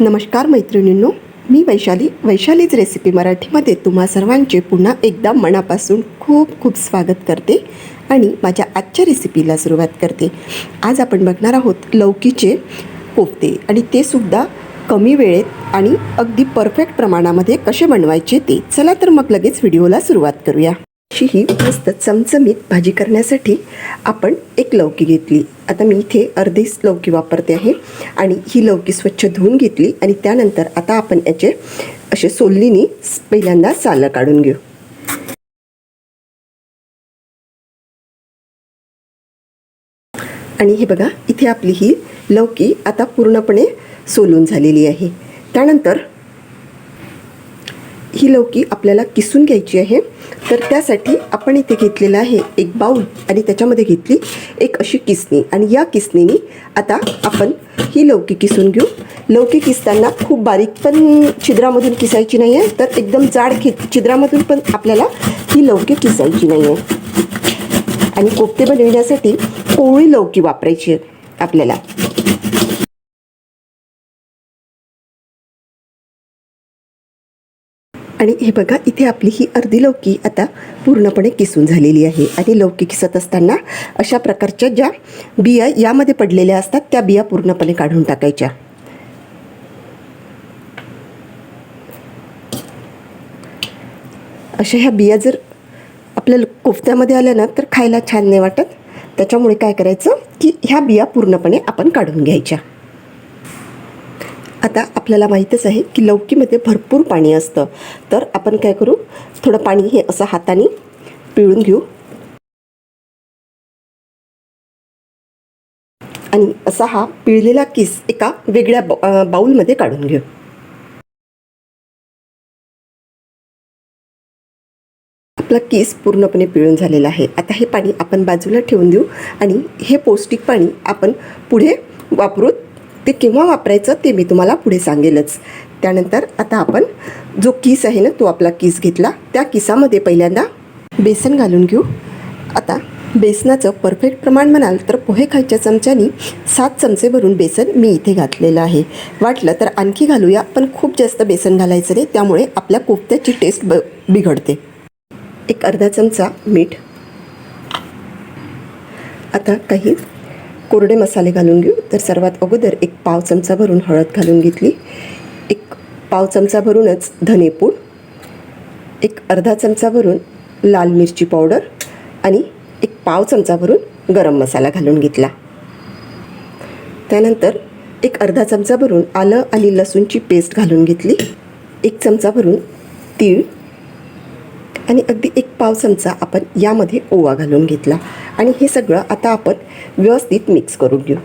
नमस्कार मैत्रिणींनो मी वैशाली. वैशालीच रेसिपी मराठीमध्ये तुम्हा सर्वांचे पुन्हा एकदा मनापासून खूप खूप स्वागत करते आणि माझ्या आजच्या रेसिपीला सुरुवात करते. आज आपण बघणार आहोत लौकीचे कोफ्ते आणि ते सुद्धा कमी वेळेत आणि अगदी परफेक्ट प्रमाणामध्ये कसे बनवायचे ते. चला तर मग लगेच व्हिडिओला सुरुवात करूया. अशी ही मस्त चमचमीत भाजी करण्यासाठी आपण एक लौकी घेतली. आता मी इथे अर्धीच लौकी वापरते आहे आणि ही लौकी स्वच्छ धुवून घेतली आणि त्यानंतर आता आपण याचे असे सोललीनी पहिल्यांदा सालं काढून घेऊ. आणि हे बघा इथे आपली ही लौकी आता पूर्णपणे सोलून झालेली आहे. त्यानंतर ही लौकी आपल्याला किसून घ्यायची आहे. तर त्यासाठी आपण इथे घेतलेलं आहे एक बाऊल आणि त्याच्यामध्ये घेतली एक अशी किसणी आणि या किसणीने आता आपण ही लौकी किसून घेऊ. लौकी किसताना खूप बारीक पण छिद्रामधून किसायची नाही आहे तर एकदम जाड खि छिद्रामधून पण आपल्याला ही लौकी किसायची नाही आहे आणि कोफ्ते बनविण्यासाठी कोवळी लौकी वापरायची आहे आपल्याला. आणि हे बघा इथे आपली ही अर्धी लौकी आता पूर्णपणे किसून झालेली आहे. आणि लौकी किसत असताना अशा प्रकारच्या ज्या बिया यामध्ये पडलेल्या असतात त्या बिया पूर्णपणे काढून टाकायच्या. अशा ह्या बिया जर आपल्या कोफ्त्यामध्ये आल्या ना तर खायला छान नाही वाटत. त्याच्यामुळे काय करायचं की ह्या बिया पूर्णपणे आपण काढून घ्यायच्या. आता आपल्याला माहीतच आहे की लौकीमध्ये भरपूर पाणी असतं. तर आपण काय करू? थोडं पाणी हे असं हाताने पिळून घेऊ. आणि असा हा पिळलेला किस एका वेगळ्या बा बाऊलमध्ये काढून घेऊ. आपला केस पूर्णपणे पिळून झालेला आहे. आता हे पाणी आपण बाजूला ठेवून देऊ आणि हे पौष्टिक पाणी आपण पुढे वापरून ते केव्हा वापरायचं ते मी तुम्हाला पुढे सांगेलच. त्यानंतर आता आपण जो किस आहे ना तो आपला किस घेतला. त्या किसामध्ये पहिल्यांदा बेसन घालून घेऊ. आता बेसनाचं परफेक्ट प्रमाण म्हणाल तर पोहे खायच्या चमच्यानी सात चमचे भरून बेसन मी इथे घातलेलं आहे. वाटलं तर आणखी घालूया पण खूप जास्त बेसन घालायचं नाही त्यामुळे आपल्या कोफ्त्याची टेस्ट ब बिघडते. एक अर्धा चमचा मीठ. आता काही कोरडे मसाले घालून घेऊ. तर सर्वात अगोदर एक पाव चमचा भरून हळद घालून घेतली. एक पाव चमचा भरूनच धनेपूड एक अर्धा चमचा भरून लाल मिरची पावडर आणि एक पाव चमचा भरून गरम मसाला घालून घेतला. त्यानंतर एक अर्धा चमचा भरून आलं आणि लसूणची पेस्ट घालून घेतली. एक चमचा भरून तीळ आणि अगदी एक पाव चमचा आपण यामध्ये ओवा घालून घेतला. आणि हे सगळं आता आपण व्यवस्थित मिक्स करून घेऊ.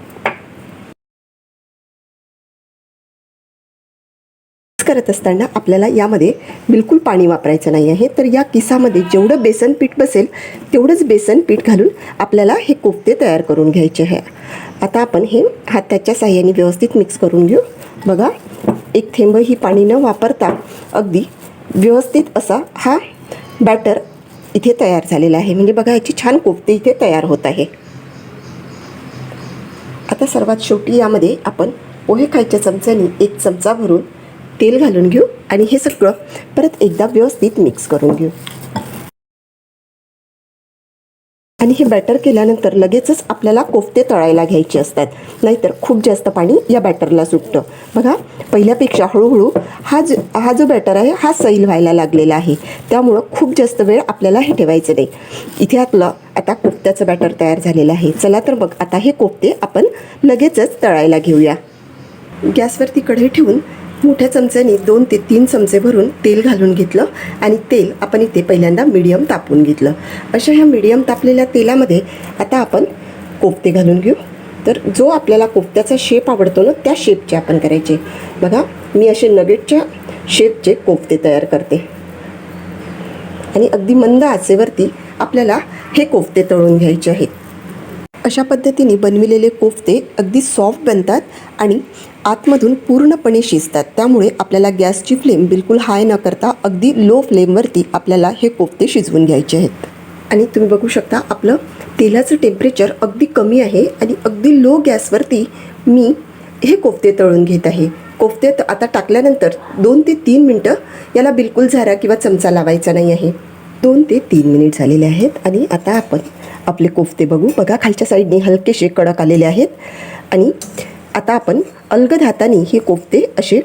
मिक्स करत असताना आपल्याला यामध्ये बिलकुल पाणी वापरायचं नाही आहे. तर या किसामध्ये जेवढं बेसन पीठ बसेल तेवढंच बेसन पीठ घालून आपल्याला हे कोफ्ते तयार करून घ्यायचे आहे. आता आपण हे हाताच्या साह्याने व्यवस्थित मिक्स करून घेऊ. बघा एक थेंब ही पाणी न वापरता अगदी व्यवस्थित असा हा बॅटर इथे तयार झालेला आहे. म्हणजे बघा याची छान कोफ्ते इथे तयार होत आहे. आता सर्वात शेवटी यामध्ये आपण पोहे खायच्या चमच्याने एक चमचा भरून तेल घालून घेऊ आणि हे सगळं परत एकदा व्यवस्थित मिक्स करून घेऊ. आणि हे बॅटर केल्यानंतर लगेचच आपल्याला कोफ्ते तळायला घ्यायचे असतात. नाहीतर खूप जास्त पाणी या बॅटरला सुटतं. बघा पहिल्यापेक्षा हळूहळू हा जो हा जो बॅटर आहे हा सैल व्हायला लागलेला आहे. त्यामुळं खूप जास्त वेळ आपल्याला हे ठेवायचं नाही. इथे आपलं आता कोफ्त्याचं बॅटर तयार झालेलं आहे. चला तर मग आता हे कोफ्ते आपण लगेचच तळायला घेऊया. गॅसवरती कढई ठेवून मोठ्या चमच्याने दोन ते तीन चमचे भरून तेल घालून घेतलं आणि तेल आपण इथे पहिल्यांदा मिडियम तापवून घेतलं. अशा ह्या मिडियम तापलेल्या तेलामध्ये आता आपण कोफ्ते घालून घेऊ. तर जो आपल्याला कोफ्त्याचा शेप आवडतो ना त्या शेपचे आपण करायचे. बघा मी असे नगेटच्या शेपचे कोफ्ते तयार करते. आणि अगदी मंद आचेवरती आपल्याला हे कोफ्ते तळून घ्यायचे आहेत. अशा पद्धतीने बनविलेले कोफ्ते अगदी सॉफ्ट बनतात आणि आतमधून पूर्णपणे शिजतात. त्यामुळे आपल्याला गॅसची फ्लेम बिलकुल हाय न करता अगदी लो फ्लेमवरती आपल्याला हे कोफ्ते शिजवून घ्यायचे आहेत. आणि तुम्ही बघू शकता आपलं तेलाचं टेम्परेचर अगदी कमी आहे आणि अगदी लो गॅसवरती मी हे कोफ्ते तळून घेत आहे. कोफ्ते आता टाकल्यानंतर दोन ते तीन मिनटं याला बिलकुल झारा किंवा चमचा लावायचा नाही आहे. दोन ते तीन मिनिट झालेले आहेत आणि आता आपण आपले कोफ्ते बघू. बघा खालच्या साईडने हलकेसे कडक आलेले आहेत. आणि आता आपण अलगद हाताने हे कोफ्ते असे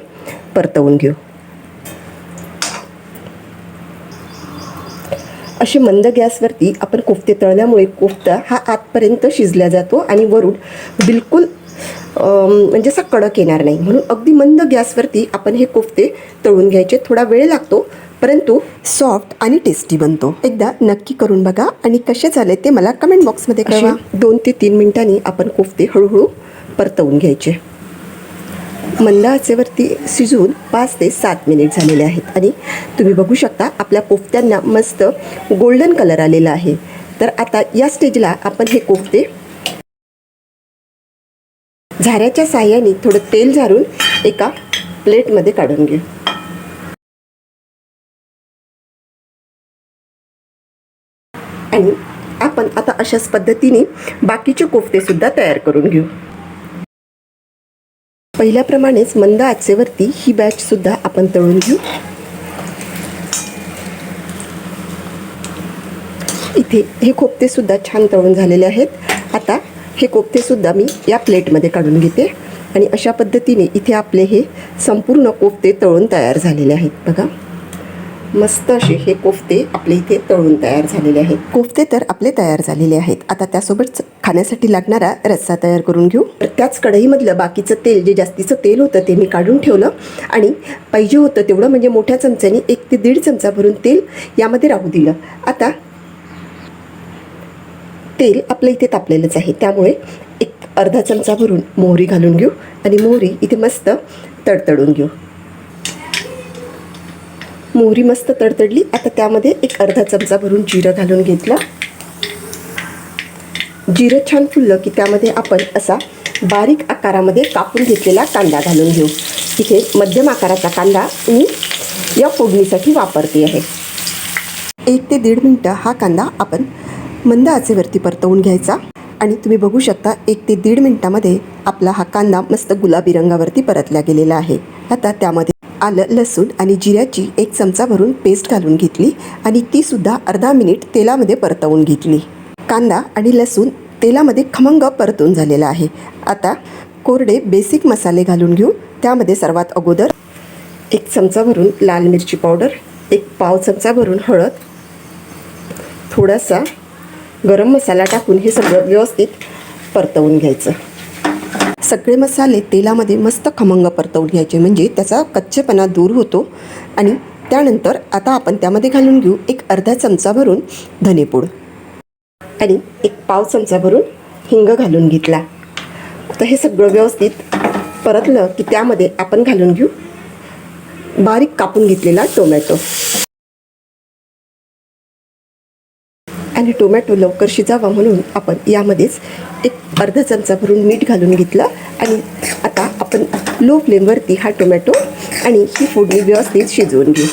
परतवून घेऊ. असे मंद गॅसवरती आपण कोफ्ते तळल्यामुळे कोफ्ता हा आतपर्यंत शिजला जातो आणि वरून बिलकुल म्हणजे असा कडक येणार नाही. म्हणून अगदी मंद गॅसवरती आपण हे कोफ्ते तळून घ्यायचे. थोडा वेळ लागतो. परंतु सॉफ्ट आणि टेस्टी बनतो. एकदा नक्की करून बघा आणि कसे झाले ते मला कमेंट बॉक्समध्ये कळवा. दोन ते तीन मिनिटांनी आपण कोफ्ते हळूहळू परतवून घ्यायचे. मंद आचेवरती शिजून पाच ते सात मिनिट झालेले आहेत. आणि तुम्ही बघू शकता आपल्या कोफ्त्यांना मस्त गोल्डन कलर आलेला आहे. तर आता या स्टेजला आपण हे कोफ्ते झाऱ्याच्या साह्याने थोडं तेल झारून एका प्लेटमध्ये काढून घेऊ. आणि आपण आता अशाच पद्धतीने बाकीचे कोफ्तेसुद्धा तयार करून घेऊ. पहिल्याप्रमाणेच मंद आचेवरती ही बॅचसुद्धा आपण तळून घेऊ. इथे हे कोफ्तेसुद्धा छान तळून झालेले आहेत. आता हे कोफ्तेसुद्धा मी या प्लेटमध्ये काढून घेते. आणि अशा पद्धतीने इथे आपले हे संपूर्ण कोफ्ते तळून तयार झालेले आहेत. बघा. मस्त असे हे कोफ्ते आपल्या इथे तळून तयार झालेले आहेत. कोफ्ते तर आपले तयार झालेले आहेत. आता त्यासोबत खाण्यासाठी लागणारा रस्सा तयार करून घेऊ. तर त्याच कढईमधलं बाकीचं तेल जे जास्तीचं तेल होतं ते मी काढून ठेवलं आणि पाहिजे होतं तेवढं म्हणजे मोठ्या चमच्याने एक ते दीड चमचा भरून तेल यामध्ये राहू दिलं. आता तेल आपलं इथे तापलेलंच आहे. त्यामुळे एक अर्धा चमचा भरून मोहरी घालून घेऊ आणि मोहरी इथे मस्त तडतडून घेऊ. मोहरी मस्त तडतडली. आता त्यामध्ये एक अर्धा चमचा भरून जिरं घालून घेतलं. जिरं छान फुललं की त्यामध्ये आपण असा बारीक आकारामध्ये कापून घेतलेला कांदा घालून घेऊ. इथे मध्यम आकाराचा कांदा मी या फोडणीसाठी वापरते आहे. एक ते दीड मिनटं हा कांदा आपण मंद आचेवरती परतवून घ्यायचा. आणि तुम्ही बघू शकता एक ते दीड मिनटामध्ये आपला हा कांदा मस्त गुलाबी रंगावरती परतला गेलेला आहे. आता त्यामध्ये आलं लसूण आणि जिऱ्याची एक चमचा भरून पेस्ट घालून घेतली आणि तीसुद्धा अर्धा मिनिट तेलामध्ये परतवून घेतली. कांदा आणि लसूण तेलामध्ये खमंग परतून झालेला आहे. आता कोरडे बेसिक मसाले घालून घेऊ. त्यामध्ये सर्वात अगोदर एक चमचा भरून लाल मिरची पावडर एक पाव चमचा भरून हळद थोडासा गरम मसाला टाकून हे सगळं व्यवस्थित परतवून घ्यायचं. सगळे मसाले तेलामध्ये मस्त खमंग परतवून घ्यायचे. म्हणजे त्याचा कच्चेपणा दूर होतो. आणि त्यानंतर आता आपण त्यामध्ये घालून घेऊ एक अर्धा चमचा भरून धनेपूड. आणि एक पाव चमचा भरून हिंग घालून घेतला. आता हे सगळं व्यवस्थित परतलं की त्यामध्ये आपण घालून घेऊ. बारीक कापून घेतलेला टोमॅटो. आणि टोमॅटो लवकर शिजावा म्हणून आपण यामध्येच एक अर्धा चमचा भरून मीठ घालून घेतलं. आणि आता आपण लो फ्लेमवरती हा टोमॅटो आणि ही फोडणी व्यवस्थित शिजवून घेऊ.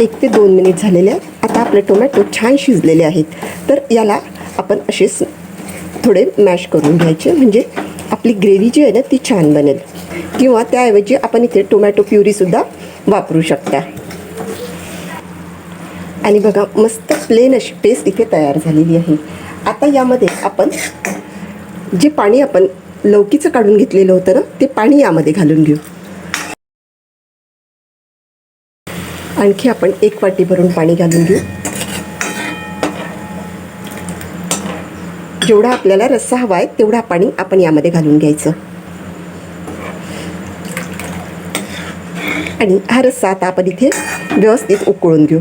एक ते दोन मिनिट झालेले आहेत. आता आपले टोमॅटो छान शिजलेले आहेत. तर याला आपण असेच थोडे मॅश करून घ्यायचे. म्हणजे आपली ग्रेव्ही जी आहे ना ती छान बनेल. किंवा त्याऐवजी आपण इथे टोमॅटो प्युरीसुद्धा वापरू शकता. आणि बघा मस्त प्लेन अशी पेस्ट इथे तयार झालेली आहे. आता यामध्ये आपण जे पाणी आपण लौकीचं काढून घेतलेलं होतं ना ते पाणी यामध्ये घालून घेऊ. आणखी आपण एक वाटी भरून पाणी घालून घेऊ. जेवढा आपल्याला रस्सा हवा आहे तेवढा पाणी आपण यामध्ये घालून घ्यायचं. आणि हा रस्सा आता आपण इथे व्यवस्थित उकळून घेऊ.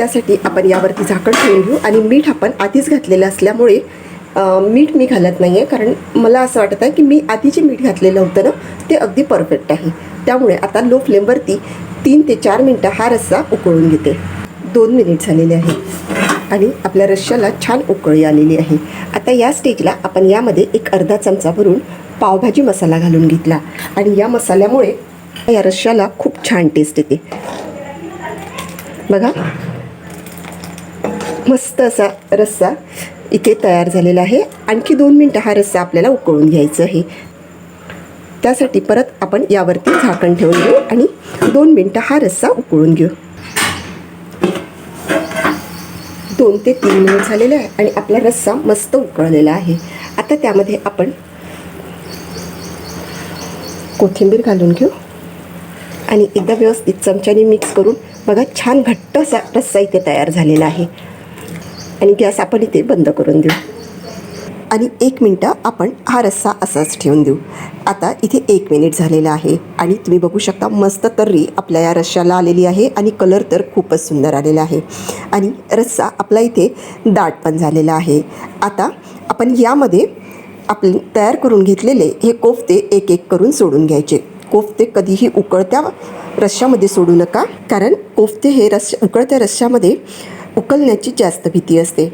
त्यासाठी आपण यावरती झाकण ठेवून घेऊ. आणि मीठ आपण आधीच घातलेलं असल्यामुळे मीठ मी घालत नाही आहे कारण मला असं वाटत आहे की मी आधी जे मीठ घातलेलं होतं ना ते अगदी परफेक्ट आहे. त्यामुळे आता लो फ्लेमवरती तीन ते चार मिनटं हा रस्सा उकळून घेते. दोन मिनिट झालेले आहे. आणि आपल्या रश्श्याला छान उकळी आलेली आहे. आता या स्टेजला आपण यामध्ये एक अर्धा चमचा भरून पावभाजी मसाला घालून घेतला. आणि या मसाल्यामुळे या रश्श्याला खूप छान टेस्ट येते. बघा. मस्त असा रस्सा इथे तयार झालेला आहे. आणखी दोन मिनटं हा रस्सा आपल्याला उकळून घ्यायचा आहे. त्यासाठी परत आपण यावरती झाकण ठेवून घेऊ आणि दोन मिनटं हा रस्सा उकळून घेऊ. दोन ते तीन मिनिट झालेले आहे आणि आपला रस्सा मस्त उकळलेला आहे. आता त्यामध्ये आपण कोथिंबीर घालून घेऊ आणि एकदा व्यवस्थित चमच्याने मिक्स करून बघा छान घट्ट असा रस्सा इथे तयार झालेला आहे. आणि गॅस आपण इथे बंद करून देऊ. आणि एक मिनटं आपण हा रस्सा असाच ठेवून देऊ. आता इथे एक मिनिट झालेला आहे आणि तुम्ही बघू शकता मस्त तर्री आपल्या या रश्श्याला आलेली आहे आणि कलर तर खूपच सुंदर आलेला आहे. आणि रस्सा आपला इथे दाट पण झालेला आहे. आता आपण यामध्ये आपण तयार करून घेतलेले हे कोफ्ते एक एक करून सोडून घ्यायचे. कोफ्ते कधीही उकळत्या रश्श्यामध्ये सोडू नका. कारण कोफ्ते हे रस्स उकळत्या रश्श्यामध्ये उकलण्याची जास्त भीती असते.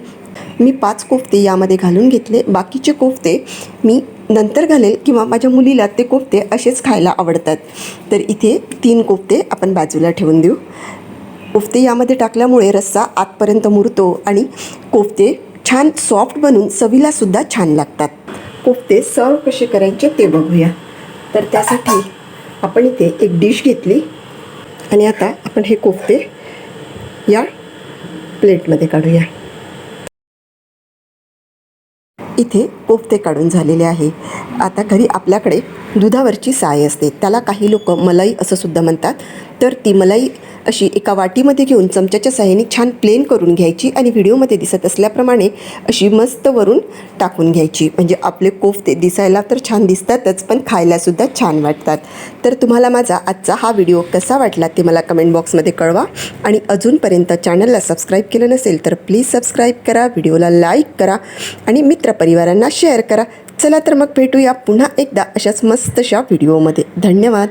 मी पाच कोफ्ते यामध्ये घालून घेतले. बाकीचे कोफ्ते मी नंतर घालेल किंवा माझ्या मुलीला ते कोफ्ते असेच खायला आवडतात. तर इथे तीन कोफ्ते आपण बाजूला ठेवून देऊ. कोफ्ते यामध्ये टाकल्यामुळे रस्सा आतपर्यंत मुरतो आणि कोफ्ते छान सॉफ्ट बनून चवीलासुद्धा छान लागतात. कोफ्ते सर्व कसे करायचे ते बघूया. तर त्यासाठी आपण इथे एक डिश घेतली. आणि आता आपण हे कोफ्ते या प्लेटमध्ये काढूया. इथे कोफ्ते काढून झालेले आहे. आता घरी आपल्याकडे दुधावरची साय असते. त्याला काही लोक मलाई असं सुद्धा म्हणतात. तर ती मलाई अशी एका वाटीमध्ये घेऊन चमच्याच्या साह्याने छान प्लेन करून घ्यायची आणि व्हिडिओमध्ये दिसत असल्याप्रमाणे अशी मस्त वरून टाकून घ्यायची. म्हणजे आपले कोफते दिसायला तर छान दिसतातच पण खायलासुद्धा छान वाटतात. तर तुम्हाला माझा आजचा हा व्हिडिओ कसा वाटला ते मला कमेंट बॉक्समध्ये कळवा. आणि अजूनपर्यंत चॅनलला सबस्क्राईब केलं नसेल तर प्लीज सबस्क्राईब करा व्हिडिओला लाईक करा आणि मित्रपरिवारांना शेअर करा. चला तर मग भेटूया पुन्हा एकदा अशाच मस्तशा व्हिडिओमध्ये. धन्यवाद.